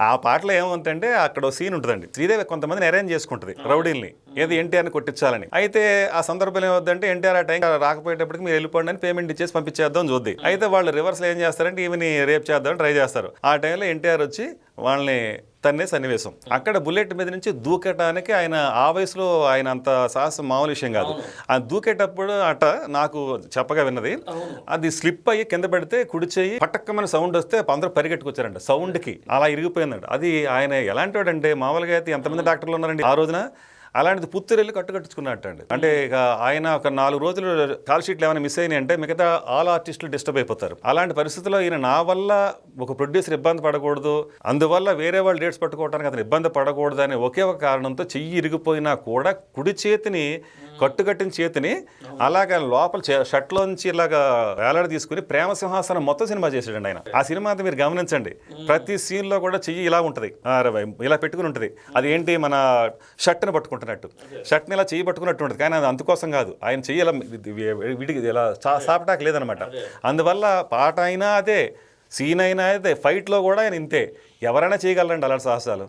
ఆ పాటలో ఏముందంటే అక్కడ సీన్ ఉంటుందండి. శ్రీదేవి కొంతమందిని అరేంజ్ చేసుకుంటుంది రౌడీల్ని. ఏది ఎన్టీఆర్ని కొట్టించాలని. అయితే ఆ సందర్భంలో ఏమవుతుందంటే ఎన్టీఆర్ ఆ టైం రాకపోయేటప్పటికి మీరు వెళ్ళిపోండి అని పేమెంట్ ఇచ్చేసి పంపించేద్దాం చూద్ది. అయితే వాళ్ళు రివర్స్ ఏం చేస్తారంటే ఈమెని రేప్ చేద్దామని ట్రై చేస్తారు. ఆ టైంలో ఎన్టీఆర్ వచ్చి వాళ్ళని తన్నే సన్నివేశం. అక్కడ బుల్లెట్ మీద నుంచి దూకటానికి ఆయన ఆ వయసులో ఆయన అంత సాహసం మామూలు విషయం కాదు. ఆ దూకేటప్పుడు అట నాకు చెప్పగా విన్నది అది స్లిప్ అయ్యి కింద పెడితే కుడి చెయ్యి పట్టక్కమని సౌండ్ వస్తే అందరూ పరిగెట్టుకొచ్చారంట. సౌండ్కి. అలా ఇరిగిపోయిందంట. అది ఆయన ఎలాంటి వాడంటే మామూలుగా అయితే ఎంతమంది డాక్టర్లు ఉన్నారండి. ఆ రోజున అలాంటిది పుత్తూరెళ్ళి కట్టుకట్టుకున్నట్టు అండి అంటే ఇక ఆయన ఒక నాలుగు రోజులు కాల్ షీట్లు ఏమైనా మిస్ అయినాయి అంటే మిగతా ఆల్ ఆర్టిస్టులు డిస్టర్బ్ అయిపోతారు. అలాంటి పరిస్థితుల్లో ఈయన నా వల్ల ఒక ప్రొడ్యూసర్ ఇబ్బంది పడకూడదు. అందువల్ల వేరే వాళ్ళు డేట్స్ పట్టుకోవడానికి అతను ఇబ్బంది పడకూడదు అనే ఒకే ఒక కారణంతో చెయ్యి ఇరిగిపోయినా కూడా కుడి చేతిని కట్టుకట్టిన చేతిని అలాగా లోపల షర్ట్లోంచి ఇలాగా వేలాడ తీసుకుని ప్రేమ సింహాసనం మొత్తం సినిమా చేసాడండి ఆయన. ఆ సినిమా అంతా మీరు గమనించండి. ప్రతి సీన్లో కూడా చెయ్యి ఇలా ఉంటుంది. ఇలా పెట్టుకుని ఉంటుంది. అది ఏంటి మన షర్ట్ని పట్టుకుంటుంది పట్టుకుంటున్నట్టు షర్ట్ని ఇలా చెయ్యి పట్టుకున్నట్టు ఉంటుంది. కానీ అది అందుకోసం కాదు. ఆయన చెయ్యి ఇలా చా- సాపటాకు లేదనమాట అందువల్ల పాట అయినా అదే సీన్ అయినా అదే ఫైట్లో కూడా ఆయన ఇంతే. ఎవరైనా చేయగలరండి అలాంటి సాహసాలు.